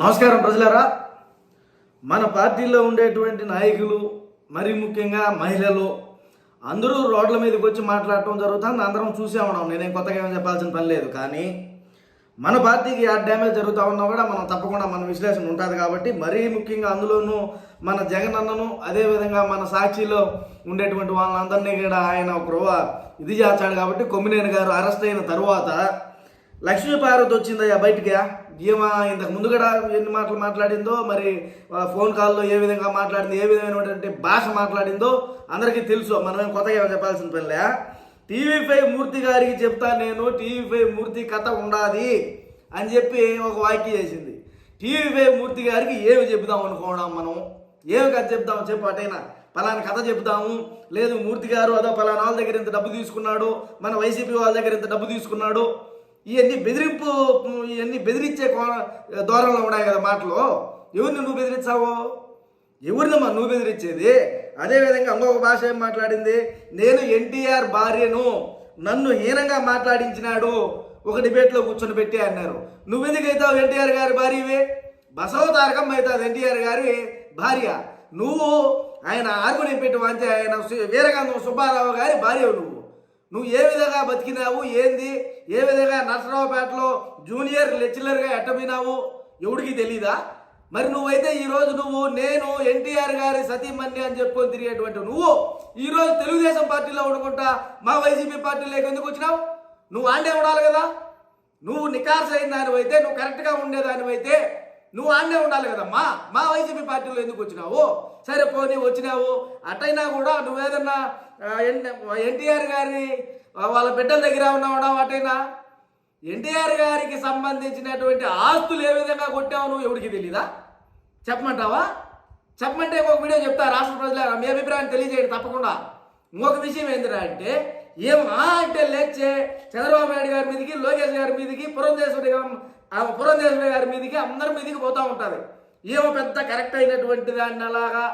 నమస్కారం ప్రజలారా. మన పార్టీలో ఉండేటువంటి నాయకులు మరి ముఖ్యంగా మహిళలు అందరూ రోడ్ల మీదకి వచ్చి మాట్లాడటం జరుగుతుంది. అందరం చూసే ఉన్నాం. నేనేం కొత్తగా ఏం చెప్పాల్సిన పని లేదు. కానీ మన పార్టీకి ఆ డ్యామేజ్ జరుగుతూ ఉన్నా కూడా మనం తప్పకుండా మన విశ్లేషణ ఉంటుంది కాబట్టి మరీ ముఖ్యంగా అందులోనూ మన జగన్ అన్నను అదేవిధంగా మన సాక్షిలో ఉండేటువంటి వాళ్ళందరినీ కూడా ఆయన ఒక రవ్వ ఇది చేస్తాడు కాబట్టి కొమ్మినేని గారు అరెస్ట్ అయిన తర్వాత లక్ష్మీ పార్వతి వచ్చిందయ్యా బయటికి. ఏమా ఇంతకు ముందు కూడా ఎన్ని మాటలు మాట్లాడిందో మరి ఫోన్ కాల్లో ఏ విధంగా మాట్లాడింది ఏ విధమైనటువంటి భాష మాట్లాడిందో అందరికీ తెలుసు. మనమేం కొత్తగా చెప్పాల్సిన పనిలే టీవీ ఫైవ్ మూర్తి గారికి చెప్తా నేను టీవీ ఫైవ్ మూర్తి కథ ఉండాది అని చెప్పి ఒక వాక్య చేసింది. టీవీ ఫైవ్ మూర్తి గారికి ఏమి చెబుదాం అనుకోవడం మనం? ఏమి కథ చెప్దాం చెప్పు అటైనా. పలానా కథ చెప్తాము లేదు మూర్తి గారు అదో పలానా వాళ్ళ దగ్గర ఇంత డబ్బు తీసుకున్నాడు మన వైసీపీ వాళ్ళ దగ్గర ఇంత డబ్బు తీసుకున్నాడు ఇవన్నీ బెదిరింపు ఇవన్నీ బెదిరించే కో ధోరణిలో ఉన్నాయి కదా మాటలు. ఎవరిని నువ్వు బెదిరించావు? ఎవరినమ్మా నువ్వు బెదిరించేది? అదేవిధంగా ఇంకొక భాష ఏం మాట్లాడింది? నేను ఎన్టీఆర్ భార్యను నన్ను హీనంగా మాట్లాడించినాడు ఒక డిబేట్లో కూర్చొని పెట్టి అన్నారు. నువ్వెందుకు అవుతావు ఎన్టీఆర్ గారి భార్యవే? బసవ తారకం అవుతుంది ఎన్టీఆర్ గారి భార్య. నువ్వు ఆయన ఆర్గుని పెట్టి వంచే ఆయన వీరగంధం సుబ్బారావు గారి భార్య నువ్వు. నువ్వు ఏ విధంగా బతికినావు ఏంది? ఏ విధంగా నర్సరావుపేటలో జూనియర్ లెక్చరర్గా ఎట్టబోయినావు? ఎవడికి తెలీదా? మరి నువ్వైతే ఈరోజు నువ్వు నేను ఎన్టీఆర్ గారి సతీమణి అని చెప్పుకొని తిరిగేటువంటి నువ్వు ఈరోజు తెలుగుదేశం పార్టీలో ఉండుకుంటా మా వైసీపీ పార్టీలోకి ఎందుకు వచ్చినావు? నువ్వు ఆండే ఉండాలి కదా? నువ్వు నికార్స్ అయిన దానివైతే నువ్వు కరెక్ట్గా ఉండేదానివైతే నువ్వు ఆడనే ఉండాలి కదమ్మా? మా వైసీపీ పార్టీలో ఎందుకు వచ్చినావు? సరే పోనీ వచ్చినావు. అటైనా కూడా నువ్వేదన్నా ఎన్టీఆర్ గారి వాళ్ళ బిడ్డల దగ్గర ఉన్నావు అటైనా? ఎన్టీఆర్ గారికి సంబంధించినటువంటి ఆస్తులు ఏ విధంగా కొట్టావు నువ్వు ఎవరికి తెలీదా? చెప్పమంటావా? చెప్పమంటే ఇంకొక వీడియో చెప్తా రాష్ట్ర ప్రజల మీ అభిప్రాయం తెలియజేయండి తప్పకుండా. ఇంకొక విషయం ఏంటిరా అంటే ఏం ఆ అంటే లేచే చంద్రబాబు నాయుడు గారి మీదకి లోకేష్ గారి మీదకి పురంధేశ్వరి పురంధేశ్వరి గారి మీదకి అందరి మీదకి పోతూ ఉంటుంది. ఏమో పెద్ద కరెక్ట్ అయినటువంటి దాన్ని అలాగా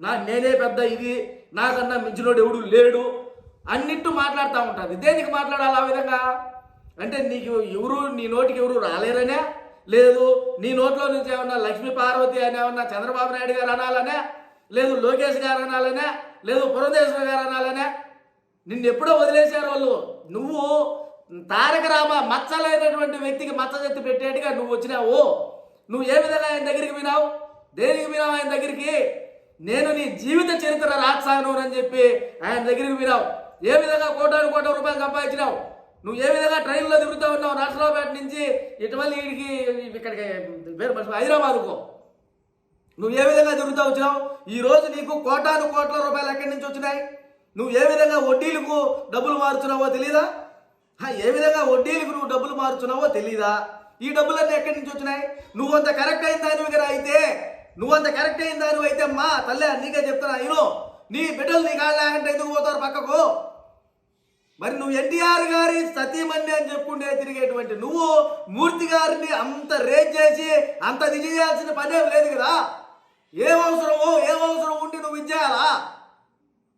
నా నేనే పెద్ద ఇది నాకన్నా మించినోడు ఎవడు లేడు. అన్నిట్టు మాట్లాడుతూ ఉంటుంది. దేనికి మాట్లాడాలి ఆ విధంగా? అంటే నీకు ఎవరు నీ నోటికి ఎవరు రాలేరనే? లేదు నీ నోట్లో నుంచి ఏమన్నా లక్ష్మీ పార్వతి అని ఏమన్నా చంద్రబాబు నాయుడు గారు అనాలనే? లేదు లోకేష్ గారు అనాలనే? లేదు పురంధేశ్వర గారు అనాలనే? నిన్ను ఎప్పుడో వదిలేశారు వాళ్ళు. నువ్వు తారక రామ మచ్చలేనటువంటి వ్యక్తికి మచ్చ చెత్తి పెట్టేట్టుగా నువ్వు వచ్చినావు. నువ్వు ఏ విధంగా ఆయన దగ్గరికి వినావు దేనికి వినావు ఆయన దగ్గరికి? నేను నీ జీవిత చరిత్ర రాత్సాను అని చెప్పి ఆయన దగ్గరికి వినావు ఏ విధంగా కోటాను కోట్ల రూపాయలు సంపాదించినావు? నువ్వు ఏ విధంగా ట్రైన్లో తిరుగుతూ ఉన్నావు? నర్సరావుపేట నుంచి ఇటువల్లి వీడికి ఇక్కడికి వేరు హైదరాబాద్కు. నువ్వు ఏ విధంగా తిరుగుతూ వచ్చినావు? ఈ రోజు నీకు కోటాను కోట్ల రూపాయలు ఎక్కడి నుంచి వచ్చినాయి? నువ్వు ఏ విధంగా వడ్డీలకు డబ్బులు మారుతున్నావో తెలీదా? ఏ విధంగా వడ్డీలకు నువ్వు డబ్బులు మారుతున్నావో తెలీదా? ఈ డబ్బులన్నీ ఎక్కడి నుంచి వచ్చినాయి? నువ్వు అంత కరెక్ట్ అయిన దానివి కదా అయితే. నువ్వు అంత కరెక్ట్ అయిన దానివి అయితే అమ్మా తల్లే నీకే చెప్తున్నా ఇను నీ బిడ్డలు నీ కాళ్ళు లేకుంటే ఎందుకు పోతారు పక్కకు? మరి నువ్వు ఎన్టీఆర్ గారి సతీమణి అని చెప్పుకుంటే తిరిగేటువంటి నువ్వు మూర్తి గారిని అంత రేజ్ చేసి అంత ఇది చేయాల్సిన పనేం లేదు కదా. ఏం అవసరమో ఏం అవసరం ఉండి నువ్వు ఇచ్చేయాలా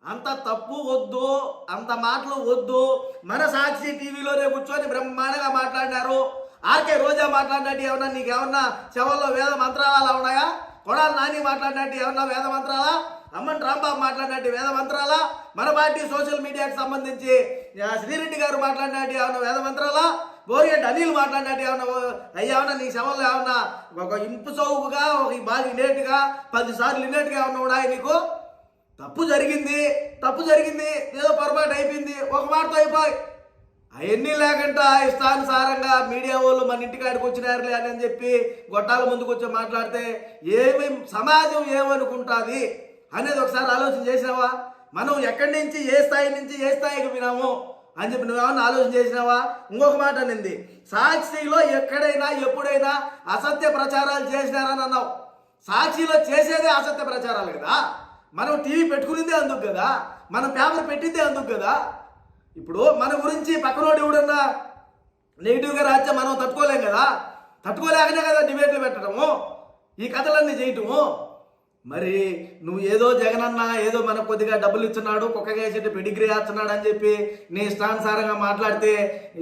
అంత తప్పు వద్దు అంత మాటలు వద్దు. మన సాక్షి టీవీలోనే కూర్చొని బ్రహ్మాండంగా మాట్లాడినారు. ఆర్కే రోజా మాట్లాడినట్టు ఏమన్నా నీకు ఏమన్నా వేద మంత్రాలు ఉన్నాయా? కొడాలి నాని మాట్లాడినట్టు ఎవరన్నా వేద మంత్రాలా? అమ్మన్ రాంబాబు మాట్లాడినట్టు వేద మంత్రాలా? మన పార్టీ సోషల్ మీడియాకి సంబంధించి శ్రీరెడ్డి గారు మాట్లాడినట్టు ఏమన్నా వేద మంత్రాలా? బోరిగడ్డ అనిల్ మాట్లాడినట్టు ఏమన్నా అయ్యేమన్నా నీ శవంలో ఏమన్నా ఒక ఇంపు చౌకగా ఒక బాగా ఇనేట్టుగా పది సార్లు ఏమన్నా ఉన్నాయి నీకు? తప్పు జరిగింది తప్పు జరిగింది ఏదో పొరపాటు అయిపోయింది ఒక మాటతో అయిపోయి. అవన్నీ లేకుండా ఇష్టానుసారంగా మీడియా వాళ్ళు మన ఇంటికాడికి వచ్చినారులే అని చెప్పి గొట్టాల ముందుకు వచ్చి మాట్లాడితే ఏమి సమాజం ఏమనుకుంటుంది అనేది ఒకసారి ఆలోచన చేసినావా? మనం ఎక్కడి నుంచి ఏ స్థాయి నుంచి ఏ స్థాయికి వినాము అని చెప్పి నువ్వేమన్నా ఆలోచన చేసినావా? ఇంకొక మాట అనింది. సాక్షిలో ఎక్కడైనా ఎప్పుడైనా అసత్య ప్రచారాలు చేసినారని అన్నావు. సాక్షిలో చేసేదే అసత్య ప్రచారాలు కదా? మనం టీవీ పెట్టుకునిందే అందుకు కదా? మనం పేపర్ పెట్టిందే అందుకు కదా? ఇప్పుడు మన గురించి పక్కనోడు ఎవడన్నా నెగిటివ్గా రాస్తే మనం తట్టుకోలేం కదా. తట్టుకోలేకనే కదా డిబేట్లు పెట్టడము ఈ కథలన్నీ చేయటము. మరి నువ్వు ఏదో జగనన్న ఏదో మనకు కొద్దిగా డబ్బులు ఇస్తున్నాడు కుక్కగేసేటి పెడిగ్రీ వేస్తున్నాడు అని చెప్పి నీ ఇష్టానుసారంగా మాట్లాడితే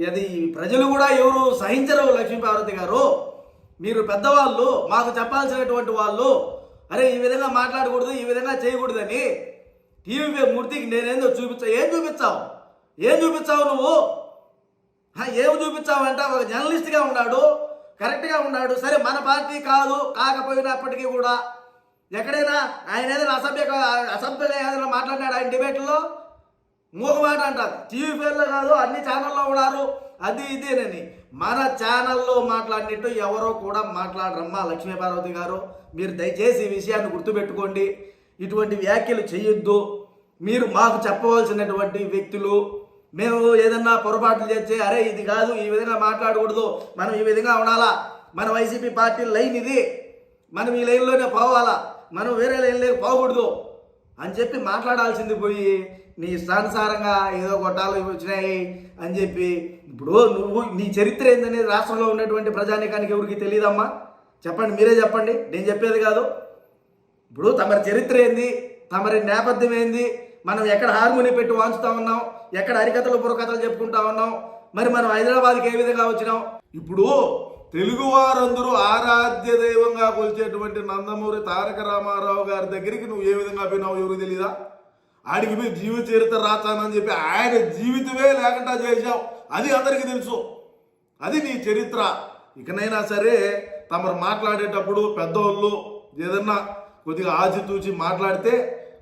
అది ప్రజలు కూడా ఎవరు సహించరు లక్ష్మీపార్వతి గారు. మీరు పెద్దవాళ్ళు మాకు చెప్పాల్సినటువంటి వాళ్ళు అరే ఈ విధంగా మాట్లాడకూడదు ఈ విధంగా చేయకూడదని టీవీ మూర్తికి నేనేందో చూపించా ఏం చూపించావు? ఏం చూపించావు నువ్వు? ఏమి ఏం చూపించావంటే ఒక జర్నలిస్ట్గా ఉన్నాడు కరెక్ట్గా ఉన్నాడు. సరే మన పార్టీ కాదు కాకపోయినప్పటికీ కూడా ఎక్కడైనా ఆయన ఏదైనా అసభ్య అసభ్యంగా ఏదైనా మాట్లాడినాడు ఆయన డిబేట్లో? మూకమాట అంటారు. టీవీ పేర్లో కాదు అన్ని ఛానల్లో ఉన్నారు. అది ఇదేనని మన ఛానల్లో మాట్లాడినట్టు ఎవరో కూడా మాట్లాడరమ్మా లక్ష్మీ పార్వతి గారు. మీరు దయచేసి ఈ విషయాన్ని గుర్తుపెట్టుకోండి. ఇటువంటి వ్యాఖ్యలు చేయొద్దు. మీరు మాకు చెప్పవలసినటువంటి వ్యక్తులు మేము ఏదన్నా పొరపాట్లు చేస్తే అరే ఇది కాదు ఈ విధంగా మాట్లాడకూడదు మనం ఈ విధంగా ఉండాలా? మన వైసీపీ పార్టీ లైన్ ఇది. మనం ఈ లైన్లోనే పోవాలా? మనం వేరే లైన్లోకి పోకూడదు. అని చెప్పి మాట్లాడాల్సింది పోయి నీ ఇష్టానుసారంగా ఏదో గొట్టాలు వచ్చినాయి అని చెప్పి ఇప్పుడు నువ్వు నీ చరిత్ర ఏందనేది రాష్ట్రంలో ఉన్నటువంటి ప్రజానీకానికి ఎవరికి తెలియదమ్మా చెప్పండి మీరే చెప్పండి. నేను చెప్పేది కాదు. ఇప్పుడు తమరి చరిత్ర ఏంది? తమరి నేపథ్యం ఏంది? మనం ఎక్కడ హార్మోని పెట్టి వాంచుతా ఉన్నాం ఎక్కడ హరికథలు బుర్రకథలు చెప్పుకుంటా ఉన్నాం మరి మనం హైదరాబాద్కి ఏ విధంగా వచ్చినాం? ఇప్పుడు తెలుగు వారందరూ ఆరాధ్య దైవంగా కొలిచేటువంటి నందమూరి తారక రామారావు గారి దగ్గరికి నువ్వు ఏ విధంగా పోయినావు ఎవరు తెలీదా? ఆడికి పోయి జీవ చరిత్ర రాచానని చెప్పి ఆయన జీవితమే లేకుండా చేశావు అది అందరికీ తెలుసు. అది నీ చరిత్ర. ఇకనైనా సరే తమరు మాట్లాడేటప్పుడు పెద్దోళ్ళు ఏదన్నా కొద్దిగా ఆచితూచి మాట్లాడితే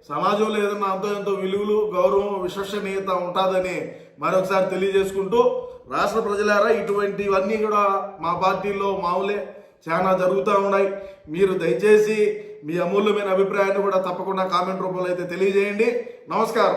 సమాజంలో ఏదన్నా అంతో ఎంతో విలువలు గౌరవం విశ్వసనీయత ఉంటుందని మరొకసారి తెలియజేసుకుంటూ రాష్ట్ర ప్రజలారా ఇటువంటివన్నీ కూడా మా పార్టీలో మామూలే చాలా జరుగుతూ ఉన్నాయి. మీరు దయచేసి మీ అమూల్యమైన అభిప్రాయాన్ని కూడా తప్పకుండా కామెంట్ రూపంలో అయితే తెలియజేయండి. నమస్కారం.